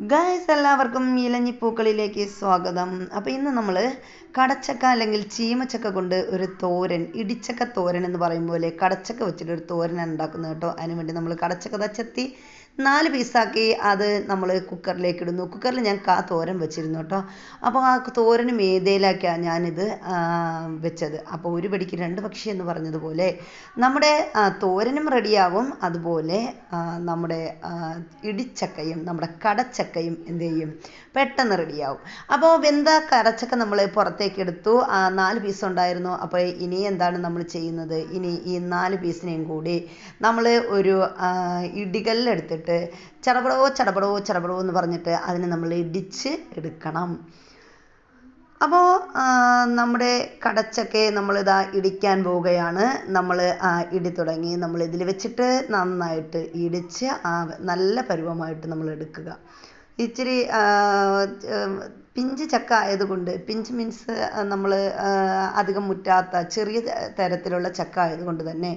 Guys എല്ലാവർക്കും ഇലഞ്ഞിപ്പൂക്കളിലേക്ക് സ്വാഗതം. അപ്പോൾ ഇന്ന് നമ്മൾ കടച്ചക്ക അല്ലെങ്കിൽ ചീമച്ചക്ക കൊണ്ട് ഒരു തോരൻ ഇടിച്ചക്ക തോരൻ എന്ന് പറയും പോലെ കടച്ചക്ക വെച്ചിട്ട് ഒരു തോരൻ ഉണ്ടാക്കുന്നത് കേട്ടോ. അതിന് വേണ്ടി നമ്മൾ കടച്ചക്ക ചെത്തി നാല് പീസാക്കി അത് നമ്മൾ കുക്കറിലേക്ക് ഇടുന്നു കുക്കറിൽ ഞാൻ കാ തോരൻ വെച്ചിരുന്നു കേട്ടോ. അപ്പോൾ ആ തോരന് മേതയിലാക്കിയാണ് ഞാനിത് വെച്ചത്. അപ്പോൾ ഒരു പിടിക്ക് രണ്ട് പക്ഷി എന്ന് പറഞ്ഞതുപോലെ നമ്മുടെ തോരനും റെഡിയാവും. അതുപോലെ നമ്മുടെ ഇടിച്ചക്കയും നമ്മുടെ കടച്ചക്കയും എന്ത് ചെയ്യും? പെട്ടെന്ന് റെഡിയാവും. അപ്പോൾ വെന്ത കടച്ചക്ക നമ്മൾ പുറത്തേക്ക് എടുത്തു നാല് പീസ് ഉണ്ടായിരുന്നു. അപ്പോൾ ഇനി എന്താണ് നമ്മൾ ചെയ്യുന്നത്? ഇനി ഈ നാല് പീസിനെയും കൂടി നമ്മൾ ഒരു ആ, ഇടികല്ലെടുത്തിട്ട് ചടപടോ ചടപടോ ചടപടോ എന്ന് പറഞ്ഞിട്ട് അതിനെ നമ്മൾ ഇടിച്ച് എടുക്കണം. അപ്പോൾ നമ്മുടെ കടച്ചക്കെ നമ്മളിതാ ഇടിക്കാൻ പോവുകയാണ്. നമ്മൾ ഇടി തുടങ്ങി. നമ്മൾ ഇതിൽ വെച്ചിട്ട് നന്നായിട്ട് ഇടിച്ച് നല്ല പരുവമായിട്ട് നമ്മൾ എടുക്കുക. ഇച്ചിരി പിഞ്ച് ചക്ക ആയതുകൊണ്ട് പിഞ്ച് മീൻസ് നമ്മൾ അധികം മുറ്റാത്ത ചെറിയ തരത്തിലുള്ള ചക്ക ആയതുകൊണ്ട് തന്നെ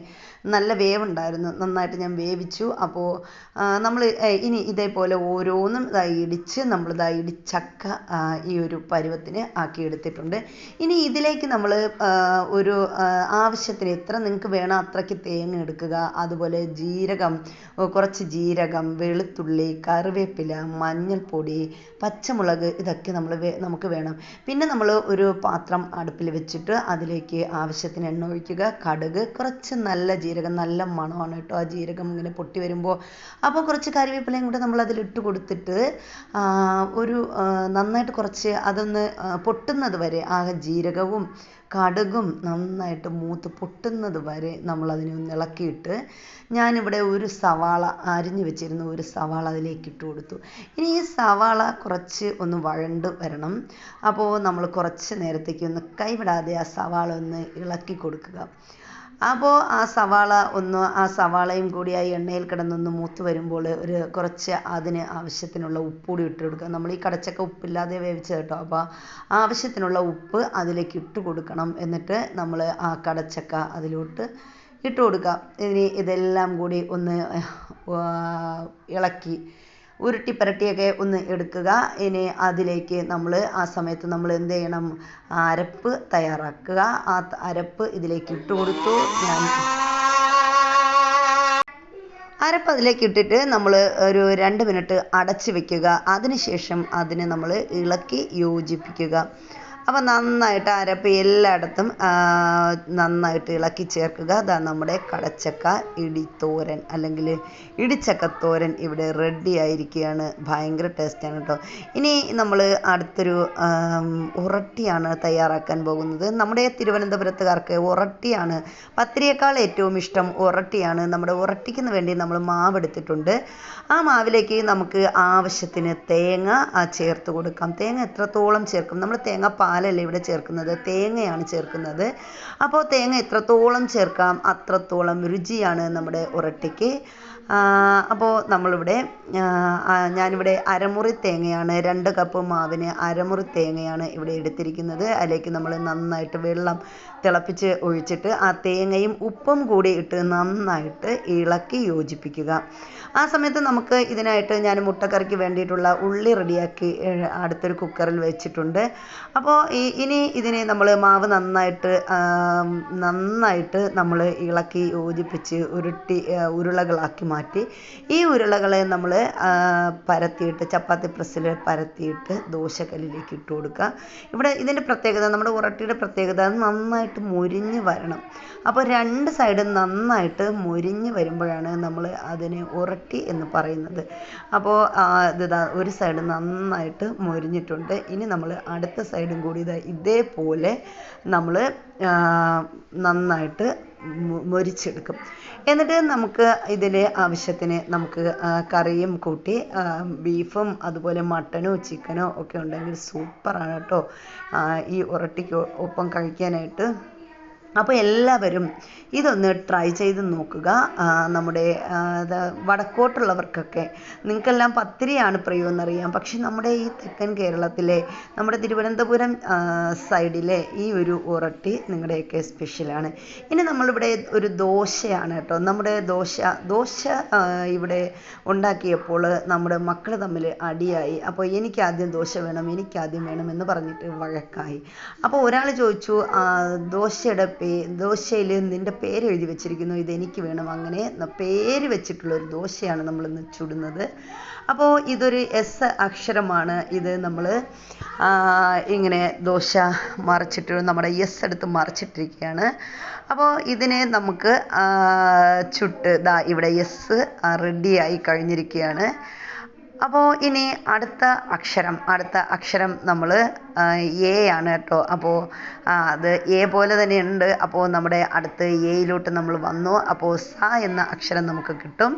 നല്ല വേവുണ്ടായിരുന്നു. നന്നായിട്ട് ഞാൻ വേവിച്ചു. അപ്പോൾ നമ്മൾ ഇനി ഇതേപോലെ ഓരോന്നും ഇതാ ഇടിച്ച് നമ്മൾ ഇതാ ഇടിച്ചക്ക ഈ ഒരു പരുവത്തിന് ആക്കി എടുത്തിട്ടുണ്ട് ഇനി ഇതിലേക്ക് നമ്മൾ ഒരു ആവശ്യത്തിന് എത്ര നിങ്ങൾക്ക് വേണം അത്രയ്ക്ക് തേങ്ങ എടുക്കുക. അതുപോലെ ജീരകം കുറച്ച് ജീരകം വെളുത്തുള്ളി കറിവേപ്പില മഞ്ഞൾപ്പൊടി പച്ചമുളക് ഇതൊക്കെ നമ്മൾ നമുക്ക് വേണം. പിന്നെ നമ്മൾ ഒരു പാത്രം അടുപ്പിൽ വെച്ചിട്ട് അതിലേക്ക് ആവശ്യത്തിന് എണ്ണ ഒഴിക്കുക കടുക് കുറച്ച് നല്ല ജീരകം നല്ല മണമാണ് കേട്ടോ ആ ജീരകം ഇങ്ങനെ പൊട്ടി വരുമ്പോൾ അപ്പോൾ കുറച്ച് കറിവേപ്പിലയും കൂടെ നമ്മൾ അതിലിട്ട് കൊടുത്തിട്ട് ഒരു നന്നായിട്ട് കുറച്ച് അതൊന്ന് പൊട്ടുന്നത് വരെ ആ ജീരകവും കടുകും നന്നായിട്ട് മൂത്ത് പൊട്ടുന്നത് വരെ നമ്മൾ അതിനെ ഒന്ന് ഇളക്കിയിട്ട് ഞാനിവിടെ ഒരു സവാള അരിഞ്ഞു വെച്ചിരുന്ന ഒരു സവാള അതിലേക്ക് ഇട്ട് കൊടുത്തു. ഇനി ഈ സവാള കുറച്ച് ഒന്ന് വഴണ്ട് വരണം. അപ്പോൾ നമ്മൾ കുറച്ച് നേരത്തേക്ക് ഒന്ന് കൈവിടാതെ ആ സവാള ഒന്ന് ഇളക്കി കൊടുക്കുക. അപ്പോൾ ആ സവാള ഒന്ന് ആ സവാളയും കൂടി ആ എണ്ണയിൽ കിടന്നൊന്ന് മൂത്ത് വരുമ്പോൾ ഒരു കുറച്ച് അതിന് ആവശ്യത്തിനുള്ള ഉപ്പ് കൂടി ഇട്ട് കൊടുക്കുക. നമ്മൾ ഈ കടച്ചക്ക ഉപ്പില്ലാതെ വേവിച്ചത് കേട്ടോ. അപ്പോൾ ആവശ്യത്തിനുള്ള ഉപ്പ് അതിലേക്ക് ഇട്ട് കൊടുക്കണം. എന്നിട്ട് നമ്മൾ ആ കടച്ചക്ക അതിലോട്ട് ഇട്ട് കൊടുക്കുക. ഇനി ഇതെല്ലാം കൂടി ഒന്ന് ഇളക്കി ഉരുട്ടി പുരട്ടിയൊക്കെ ഒന്ന് എടുക്കുക. ഇനി അതിലേക്ക് നമ്മൾ ആ സമയത്ത് നമ്മൾ എന്ത് ചെയ്യണം? അരപ്പ് തയ്യാറാക്കുക. ആ അരപ്പ് ഇതിലേക്ക് ഇട്ട് കൊടുത്തു. ഞാൻ അരപ്പ് അതിലേക്ക് ഇട്ടിട്ട് നമ്മൾ ഒരു രണ്ട് മിനിറ്റ് അടച്ചു വെക്കുക. അതിനുശേഷം അതിനെ നമ്മൾ ഇളക്കി യോജിപ്പിക്കുക. അപ്പോൾ നന്നായിട്ട് അരപ്പ് എല്ലായിടത്തും നന്നായിട്ട് ഇളക്കി ചേർക്കുക. അതാ നമ്മുടെ കടച്ചക്ക ഇടിത്തോരൻ അല്ലെങ്കിൽ ഇടിച്ചക്കത്തോരൻ ഇവിടെ റെഡി ആയിരിക്കുകയാണ്. ഭയങ്കര ടേസ്റ്റാണ് കേട്ടോ ഇനി നമ്മൾ അടുത്തൊരു ഉറട്ടിയാണ് തയ്യാറാക്കാൻ പോകുന്നത്. നമ്മുടെ തിരുവനന്തപുരത്തുകാർക്ക് ഉറട്ടിയാണ് പത്തിരിയേക്കാൾ ഏറ്റവും ഇഷ്ടം ഉറട്ടിയാണ്. നമ്മുടെ ഉറട്ടിക്കുന്ന വേണ്ടി നമ്മൾ മാവ് എടുത്തിട്ടുണ്ട്. ആ മാവിലേക്ക് നമുക്ക് ആവശ്യത്തിന് തേങ്ങ ചേർത്ത് കൊടുക്കാം. തേങ്ങ എത്രത്തോളം ചേർക്കും? നമ്മൾ തേങ്ങ പാലല്ല ഇവിടെ ചേർക്കുന്നത്? തേങ്ങയാണ് ചേർക്കുന്നത്. അപ്പോൾ തേങ്ങ എത്രത്തോളം ചേർക്കാം? അത്രത്തോളം രുചിയാണ് നമ്മുടെ ഉറട്ടിക്ക് അപ്പോൾ നമ്മളിവിടെ ഞാനിവിടെ അരമുറി തേങ്ങയാണ് രണ്ട് കപ്പ് മാവിന് അരമുറി തേങ്ങയാണ് ഇവിടെ എടുത്തിരിക്കുന്നത്. അതിലേക്ക് നമ്മൾ നന്നായിട്ട് വെള്ളം തിളപ്പിച്ച് ഒഴിച്ചിട്ട് ആ തേങ്ങയും ഉപ്പും കൂടി ഇട്ട് നന്നായിട്ട് ഇളക്കി യോജിപ്പിക്കുക. ആ സമയത്ത് നമുക്ക് ഇതിനായിട്ട് ഞാൻ മുട്ടക്കറിക്ക് വേണ്ടിയിട്ടുള്ള ഉള്ളി റെഡിയാക്കി അടുത്തൊരു കുക്കറിൽ വെച്ചിട്ടുണ്ട്. അപ്പോൾ ഇനി ഇതിനെ നമ്മൾ മാവ് നന്നായിട്ട് നന്നായിട്ട് നമ്മൾ ഇളക്കി യോജിപ്പിച്ച് ഉരുട്ടി ഉരുളകളാക്കി മാറ്റി. ഈ ഉരുളകളെ നമ്മൾ പരത്തിയിട്ട് ചപ്പാത്തി പ്രസ്സിൽ പരത്തിയിട്ട് ദോശക്കല്ലിലേക്ക് ഇട്ട് കൊടുക്കുക. ഇവിടെ ഇതിന്റെ പ്രത്യേകത നമ്മുടെ ഉറട്ടിയുടെ പ്രത്യേകത നന്നായിട്ട് മുരിഞ്ഞ് വരണം. അപ്പോൾ രണ്ട് സൈഡും നന്നായിട്ട് മുരിഞ്ഞ് വരുമ്പോഴാണ് നമ്മൾ അതിനെ ഉറട്ടി എന്ന് പറയുന്നത്. അപ്പോൾ ഇതാ ഒരു സൈഡ് നന്നായിട്ട് മുരിഞ്ഞിട്ടുണ്ട്. ഇനി നമ്മൾ അടുത്ത സൈഡും കൂടി ഇതാ ഇതേപോലെ നമ്മൾ നന്നായിട്ട് മൊരിച്ചെടുക്കും. എന്നിട്ട് നമുക്ക് ഇതിൽ ആവശ്യത്തിന് നമുക്ക് കറിയും കൂട്ടി ബീഫും അതുപോലെ മട്ടനോ ചിക്കനോ ഒക്കെ ഉണ്ടെങ്കിൽ സൂപ്പറാണ് കേട്ടോ. ഈ ഉറട്ടിക്ക് ഒപ്പം കഴിക്കാനായിട്ട് അപ്പോൾ എല്ലാവരും ഇതൊന്ന് ട്രൈ ചെയ്ത് നോക്കുക. നമ്മുടെ വടക്കോട്ടുള്ളവർക്കൊക്കെ നിങ്ങൾക്കെല്ലാം പത്തിരിയാണ് പ്രിയമെന്നറിയാം പക്ഷെ നമ്മുടെ ഈ തെക്കൻ കേരളത്തിലെ നമ്മുടെ തിരുവനന്തപുരം സൈഡിലെ ഈ ഒരു ഉറട്ടി നിങ്ങളുടെയൊക്കെ സ്പെഷ്യലാണ് ഇനി നമ്മളിവിടെ ഒരു ദോശയാണ് കേട്ടോ. നമ്മുടെ ദോശ ദോശ ഇവിടെ ഉണ്ടാക്കിയപ്പോൾ നമ്മുടെ മക്കൾ തമ്മിൽ അടിയായി. അപ്പോൾ എനിക്ക് ആദ്യം ദോശ വേണം എനിക്ക് ആദ്യം വേണം എന്ന് പറഞ്ഞിട്ട് വഴക്കായി. അപ്പോൾ ഒരാൾ ചോദിച്ചു ദോശയുടെ ദോശയിൽ നിന്റെ പേര് എഴുതി വെച്ചിരിക്കുന്നു ഇതെനിക്ക് വേണം. അങ്ങനെ പേര് വെച്ചിട്ടുള്ള ഒരു ദോശയാണ് നമ്മൾ ഇന്ന് ചുടുന്നത്. അപ്പോൾ ഇതൊരു എസ് അക്ഷരമാണ്. ഇത് നമ്മൾ ഇങ്ങനെ ദോശ മറിച്ചിട്ട് നമ്മുടെ എസ് എടുത്ത് മറിച്ചിട്ടിരിക്കുകയാണ്. അപ്പോൾ ഇതിനെ നമുക്ക് ചുട്ട് ദാ ഇവിടെ എസ് റെഡിയായി കഴിഞ്ഞിരിക്കുകയാണ്. അപ്പോൾ ഇനി അടുത്ത അക്ഷരം അടുത്ത അക്ഷരം നമ്മൾ എ ആണ് കേട്ടോ. അപ്പോൾ അത് എ പോലെ തന്നെ ഉണ്ട്. അപ്പോൾ നമ്മുടെ അടുത്ത് എയിലോട്ട് നമ്മൾ വന്നു. അപ്പോൾ സ എന്ന അക്ഷരം നമുക്ക് കിട്ടും.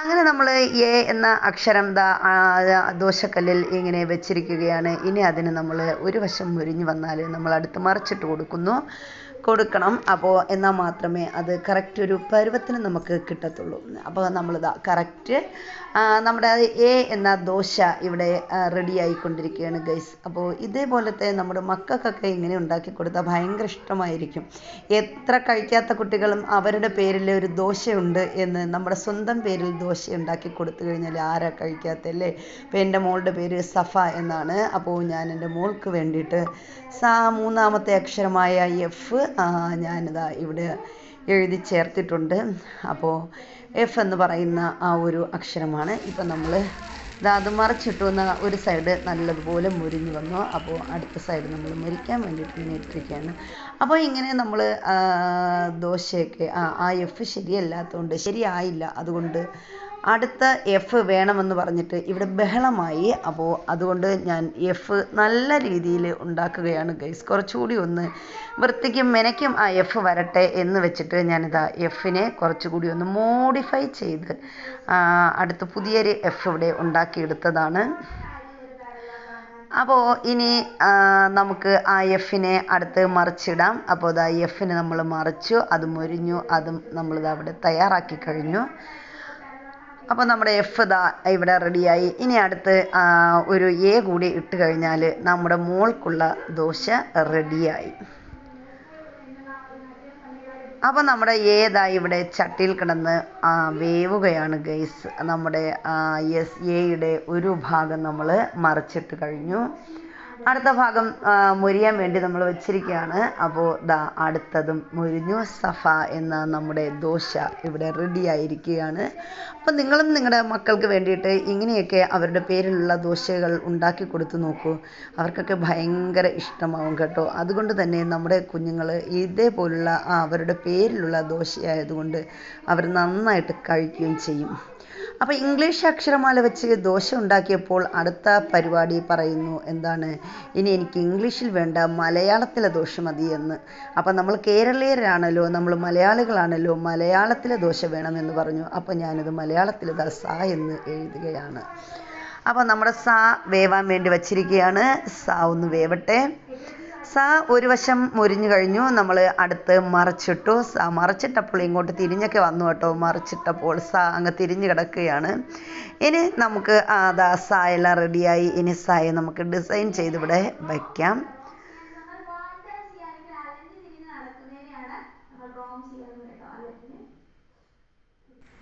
അങ്ങനെ നമ്മൾ എ എന്ന അക്ഷരം ദാ ദോശക്കല്ലിൽ ഇങ്ങനെ വെച്ചിരിക്കുകയാണ്. ഇനി അതിന് നമ്മൾ ഒരു വശം മുരിഞ്ഞു വന്നാൽ നമ്മൾ അടുത്ത് മറിച്ചിട്ട് കൊടുക്കുന്നു. കൊടുക്കണം. അപ്പോൾ എന്നാൽ മാത്രമേ അത് കറക്റ്റ് ഒരു പരുവത്തിന് നമുക്ക് കിട്ടത്തുള്ളൂ. അപ്പോൾ നമ്മളിതാ കറക്റ്റ് നമ്മുടെ എ എന്ന ദോശ ഇവിടെ റെഡി ആയിക്കൊണ്ടിരിക്കുകയാണ് ഗൈസ് അപ്പോൾ ഇതേപോലത്തെ നമ്മുടെ മക്കൾക്കൊക്കെ ഇങ്ങനെ ഉണ്ടാക്കി കൊടുത്താൽ ഭയങ്കര ഇഷ്ടമായിരിക്കും. എത്ര കഴിക്കാത്ത കുട്ടികളും അവരുടെ പേരിൽ ഒരു ദോശയുണ്ട് എന്ന് നമ്മുടെ സ്വന്തം പേരിൽ ദോശ ഉണ്ടാക്കി കൊടുത്തു കഴിഞ്ഞാൽ ആരാ കഴിക്കാത്തല്ലേ അപ്പോൾ എന്റെ മോളുടെ പേര് സഫ എന്നാണ്. അപ്പോൾ ഞാൻ എന്റെ മോൾക്ക് വേണ്ടിയിട്ട് സാ മൂന്നാമത്തെ അക്ഷരമായ എഫ് ഞാനിതാ ഇവിടെ എഴുതി ചേർത്തിട്ടുണ്ട്. അപ്പോൾ എഫ് എന്ന് പറയുന്ന ആ ഒരു അക്ഷരമാണ്. ഇപ്പം നമ്മൾ അത് മറിച്ചിട്ടു എന്ന ഒരു സൈഡ് നല്ലതുപോലെ മുരിഞ്ഞു വന്നു. അപ്പോൾ അടുത്ത സൈഡ് നമ്മൾ മുരിക്കാൻ വേണ്ടിയിട്ട് ഇങ്ങനെ ഇട്ടിരിക്കുകയാണ്. അപ്പോൾ ഇങ്ങനെ നമ്മൾ ദോശയൊക്കെ ആ ആ എഫ് ശരിയല്ലാത്തതുകൊണ്ട് ശരിയായില്ല. അതുകൊണ്ട് അടുത്ത എഫ് വേണമെന്ന് പറഞ്ഞിട്ട് ഇവിടെ ബഹളമായി. അപ്പോൾ അതുകൊണ്ട് ഞാൻ എഫ് നല്ല രീതിയിൽ ഉണ്ടാക്കുകയാണ് ഗൈസ് കുറച്ചുകൂടി ഒന്ന് വൃത്തിക്കും മെനയ്ക്കും ആ എഫ് വരട്ടെ എന്ന് വെച്ചിട്ട് ഞാനിതാ എഫിനെ കുറച്ചുകൂടി ഒന്ന് മോഡിഫൈ ചെയ്ത് അടുത്ത പുതിയൊരു എഫ് ഇവിടെ ഉണ്ടാക്കിയെടുത്തതാണ്. അപ്പോൾ ഇനി നമുക്ക് ആ എഫിനെ അടുത്ത് മറിച്ചിടാം. അപ്പോൾ അത് ആ എഫിനെ നമ്മൾ മറിച്ചു അത് മൊരിഞ്ഞു അതും നമ്മളിത് അവിടെ തയ്യാറാക്കി കഴിഞ്ഞു. അപ്പോൾ നമ്മുടെ എഫ് ദാ ഇവിടെ റെഡിയായി ഇനി അടുത്ത് ഒരു എ കൂടി ഇട്ട് കഴിഞ്ഞാൽ നമ്മുടെ മോൾക്കുള്ള ദോശ റെഡിയായി അപ്പോൾ നമ്മുടെ ഏതാ ഇവിടെ ചട്ടിയിൽ കിടന്ന് വേവുകയാണ് ഗൈസ് നമ്മുടെ എസ് എയുടെ ഒരു ഭാഗം നമ്മൾ മറിച്ചിട്ട് കഴിഞ്ഞു. അടുത്ത ഭാഗം മൊരിയാൻ വേണ്ടി നമ്മൾ വെച്ചിരിക്കുകയാണ്. അപ്പോൾ ദാ അടുത്തതും മുരിഞ്ഞു. സഫ എന്ന നമ്മുടെ ദോശ ഇവിടെ റെഡി ആയിരിക്കുകയാണ്. അപ്പം നിങ്ങളും നിങ്ങളുടെ മക്കൾക്ക് വേണ്ടിയിട്ട് ഇങ്ങനെയൊക്കെ അവരുടെ പേരിലുള്ള ദോശകൾ ഉണ്ടാക്കി കൊടുത്തു നോക്കൂ. അവർക്കൊക്കെ ഭയങ്കര ഇഷ്ടമാവും കേട്ടോ. അതുകൊണ്ട് തന്നെ നമ്മുടെ കുഞ്ഞുങ്ങൾ ഇതേപോലുള്ള അവരുടെ പേരിലുള്ള ദോശയായതുകൊണ്ട് അവർ നന്നായിട്ട് കഴിക്കുകയും ചെയ്യും. അപ്പോൾ ഇംഗ്ലീഷ് അക്ഷരമാല വെച്ച് ദോശ ഉണ്ടാക്കിയപ്പോൾ അടുത്ത പരിപാടി പറയുന്നു എന്താണ്? ഇനി എനിക്ക് ഇംഗ്ലീഷിൽ വേണ്ട മലയാളത്തിലെ ദോശ മതി എന്ന്. അപ്പം നമ്മൾ കേരളീയരാണല്ലോ നമ്മൾ മലയാളികളാണല്ലോ മലയാളത്തിലെ ദോശ വേണമെന്ന് പറഞ്ഞു. അപ്പോൾ ഞാനിത് മലയാളത്തിൽ ദസ എന്ന് എഴുതുകയാണ്. അപ്പോൾ നമ്മുടെ സ വേവാൻ വേണ്ടി വച്ചിരിക്കുകയാണ്. സ ഒന്ന് വേവട്ടെ. സ ഒരു വശം മുരിഞ്ഞു കഴിഞ്ഞു. നമ്മൾ അടുത്ത് മറിച്ചിട്ടു. സ മറിച്ചിട്ടപ്പോൾ ഇങ്ങോട്ട് തിരിഞ്ഞൊക്കെ വന്നു കേട്ടോ. മറിച്ചിട്ടപ്പോൾ സ അങ്ങ് തിരിഞ്ഞു കിടക്കുകയാണ്. ഇനി നമുക്ക് ദാ സ എല്ലാം റെഡിയായി ഇനി സായ നമുക്ക് ഡിസൈൻ ചെയ്ത് ഇവിടെ വയ്ക്കാം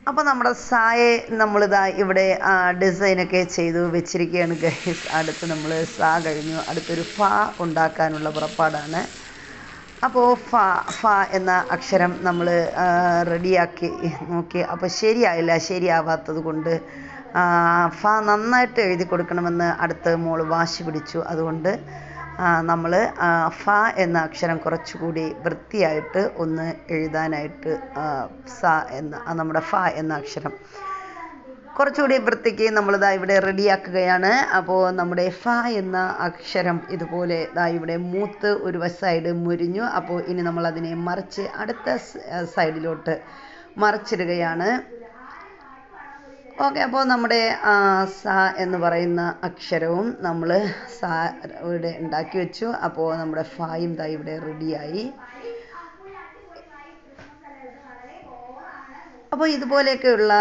അപ്പോൾ നമ്മുടെ സായെ നമ്മളിതാ ഇവിടെ ഡിസൈനൊക്കെ ചെയ്തു വെച്ചിരിക്കുകയാണ് ഗൈസ്. അടുത്ത് നമ്മൾ സാ കഴിഞ്ഞു. അടുത്തൊരു ഫ ഉണ്ടാക്കാനുള്ള പുറപ്പാടാണ്. അപ്പോൾ ഫ ഫ എന്ന അക്ഷരം നമ്മൾ റെഡിയാക്കി നോക്കി. അപ്പോൾ ശരിയായില്ല ശരിയാവാത്തത് കൊണ്ട് ഫ നന്നായിട്ട് എഴുതി കൊടുക്കണമെന്ന് അടുത്ത് മോൾ വാശി പിടിച്ചു. അതുകൊണ്ട് നമ്മൾ ഫ എന്ന അക്ഷരം കുറച്ചുകൂടി വൃത്തിയായിട്ട് ഒന്ന് എഴുതാനായിട്ട് സ എന്ന നമ്മുടെ ഫ എന്ന അക്ഷരം. കുറച്ചുകൂടി വൃത്തിക്ക് നമ്മളിതാ ഇവിടെ റെഡിയാക്കുകയാണ്. അപ്പോൾ നമ്മുടെ ഫ എന്ന അക്ഷരം ഇതുപോലെ ഇതാ ഇവിടെ മൂത്ത് ഒരു സൈഡ് മുരിഞ്ഞു. അപ്പോൾ ഇനി നമ്മൾ അതിനെ മറിച്ച് അടുത്ത സൈഡിലോട്ട് മറിച്ചിടുകയാണ്. ഓക്കെ അപ്പോൾ നമ്മുടെ സ എന്ന് പറയുന്ന അക്ഷരവും നമ്മൾ സ ഇവിടെ ഉണ്ടാക്കി വെച്ചു. അപ്പോൾ നമ്മുടെ ഫായും ദ ഇവിടെ റെഡിയായി. അപ്പോൾ ഇതുപോലെയൊക്കെയുള്ള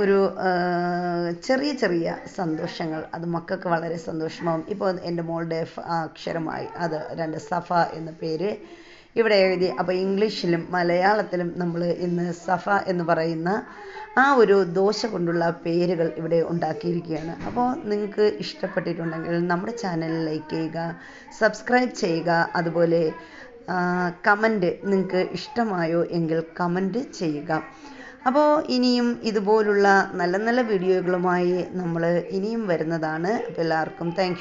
ഒരു ചെറിയ ചെറിയ സന്തോഷങ്ങൾ. അത് മക്കൾക്ക് വളരെ സന്തോഷമാവും. ഇപ്പോൾ എന്റെ മോളുടെ അക്ഷരമായി അത് രണ്ട് സഫ എന്ന പേര് ഇവിടെ എഴുതി അപ്പോൾ ഇംഗ്ലീഷിലും മലയാളത്തിലും നമ്മൾ ഇന്ന് സഫ എന്ന് പറയുന്ന ആ ഒരു ദോശ കൊണ്ടുള്ള പേരുകൾ ഇവിടെ ഉണ്ടാക്കിയിരിക്കുകയാണ്. അപ്പോൾ നിങ്ങൾക്ക് ഇഷ്ടപ്പെട്ടിട്ടുണ്ടെങ്കിൽ നമ്മുടെ ചാനൽ ലൈക്ക് ചെയ്യുക സബ്സ്ക്രൈബ് ചെയ്യുക. അതുപോലെ കമന്റ് നിങ്ങൾക്ക് ഇഷ്ടമായോ എങ്കിൽ കമന്റ് ചെയ്യുക. അപ്പോൾ ഇനിയും ഇതുപോലുള്ള നല്ല നല്ല വീഡിയോകളുമായി നമ്മൾ ഇനിയും വരുന്നതാണ്. അപ്പോൾ എല്ലാവർക്കും താങ്ക്